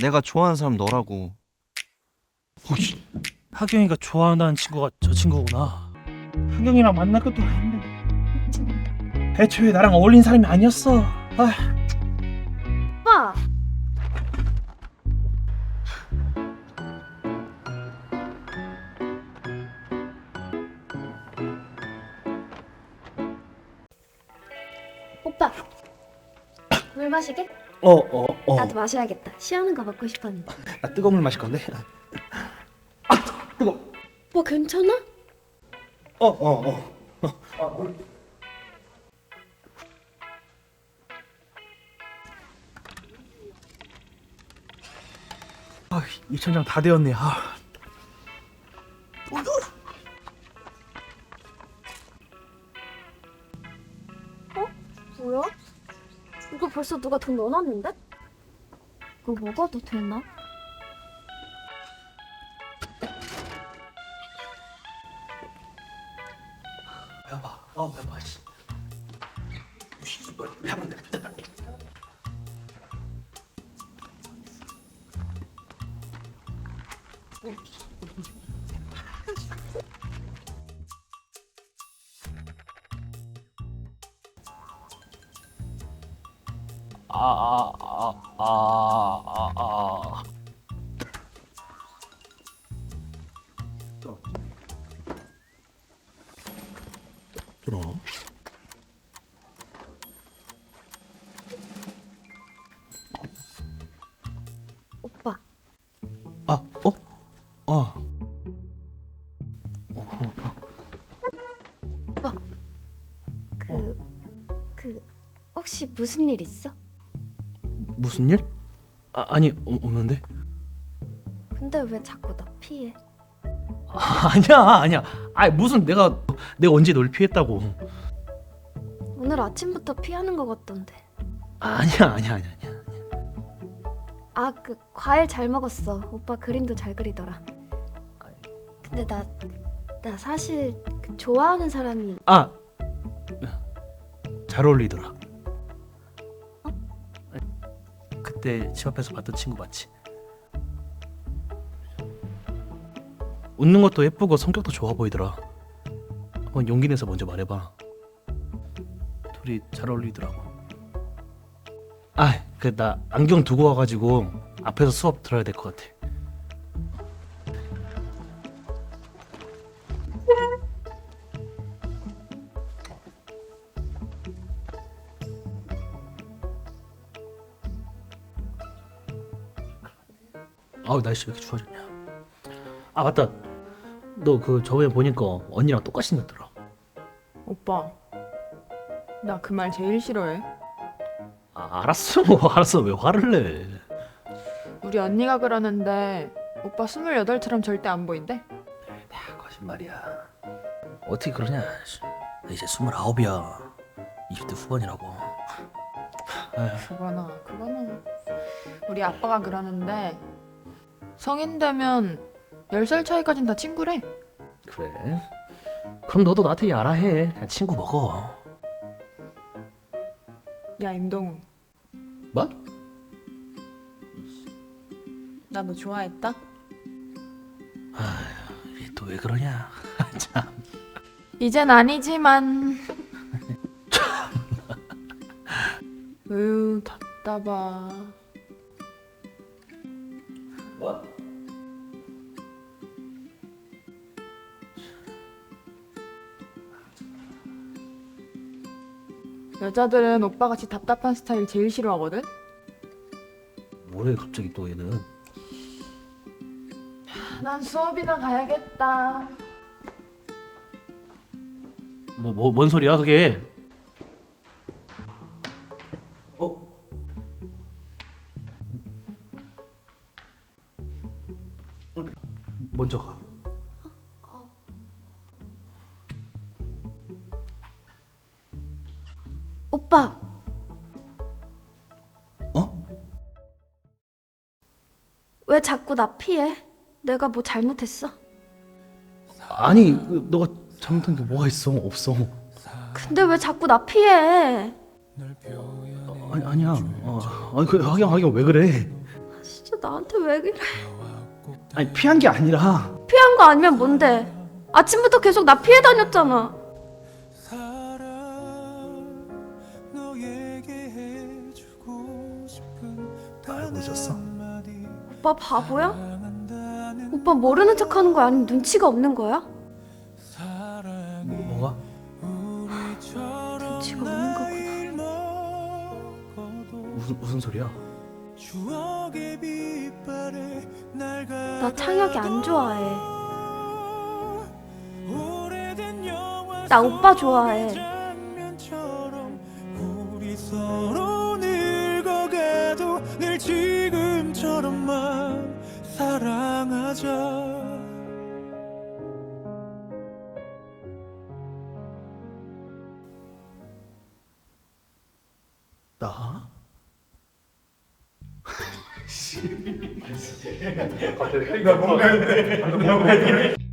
내가 좋아하는 사람 너라고. 혹시 하경이가 좋아한다는 친구가 저 친구구나. 하경이랑 만날 것도 아닌데. 애초에 나랑 어울린 사람이 아니었어. 아, 오빠! 오빠! 물 마시게? 어, 어, 어. 나도 마셔야겠다. 시원한 거 먹고 싶었는데. 나 뜨거운 물 마실 건데. 아, 뜨거. 뭐 괜찮아? 어, 어, 어. 아, 이 천장 다 되었네. 아. 뭐야? 이거 벌써 누가 돈 넣어놨는데? 이거 먹어도 되나? 해봐. 어, 해봐. 씨. 이걸 돼. 아, 아, 아, 아, 아, 아. 그럼. 오빠, 아, 어? 어. 그... 그... 혹시 무슨 일 있어? 무슨 일? 아, 아니, 어, 없는데. 근데 왜 자꾸 나 피해? 아, 아니야, 아니야. 아, 무슨 내가 내가 언제 널 피했다고. 오늘 아침부터 피하는 것 같던데. 아니야, 아니야, 아니야, 아니야. 아, 그 과일 잘 먹었어. 오빠 그림도 잘 그리더라. 근데 나, 나 사실 그 좋아하는 사람이 아, 잘 어울리더라. 그때 집 앞에서 봤던 친구 맞지? 웃는 것도 예쁘고 성격도 좋아 보이더라. 한번 용기 내서 먼저 말해봐. 둘이 잘 어울리더라고. 아, 그 나 안경 두고 와가지고 앞에서 수업 들어야 될 것 같아. 아우 날씨 왜 이렇게 추워졌냐? 아 맞다. 너 그 저번에 보니까 언니랑 똑같이 생겼더라. 오빠, 나 그 말 제일 싫어해. 아 알았어, 알았어. 왜 화를 내? 우리 언니가 그러는데 오빠 28처럼 절대 안 보인대. 야, 거짓말이야. 어떻게 그러냐? 나 이제 스물아홉이야. 20대 후반이라고. 그거나 그거나. 우리 아빠가 그러는데 성인 되면 10살 차이까진 다 친구래. 그래? 그럼 너도 나한테 야라 해. 그냥 친구 먹어. 야 임동우, 뭐? 나 너 좋아했다? 또 왜 그러냐? 참. 이젠 아니지만. 으유 답답하. 뭐? 여자들은 오빠 같이 답답한 스타일 제일 싫어하거든. 뭐래 갑자기 또 얘는? 난 수업이나 가야겠다. 뭐 뭐 뭔 소리야 그게? 어? 먼저 가. 오빠 어? 왜 자꾸 나 피해? 내가 뭐 잘못했어? 아니 그, 너가 잘못한 게 뭐가 있어? 없어. 근데 왜 자꾸 나 피해? 아니 아니야. 어, 아니 그 하경 하경 왜 그래? 진짜 진짜 나한테 왜 그래? 아니 피한 게 아니라 피한 거 아니면 뭔데? 아침부터 계속 나 피해 다녔잖아. 알고 있었어? 오빠 바보야? 오빠 모르는 척 하는 거야? 아니면 눈치가 없는 거야? 뭐가? 눈치가 없는 거구나. 무슨 무슨 소리야? 나 창혁이 안 좋아해. 나 오빠 좋아해. 우 뭔가 뭔가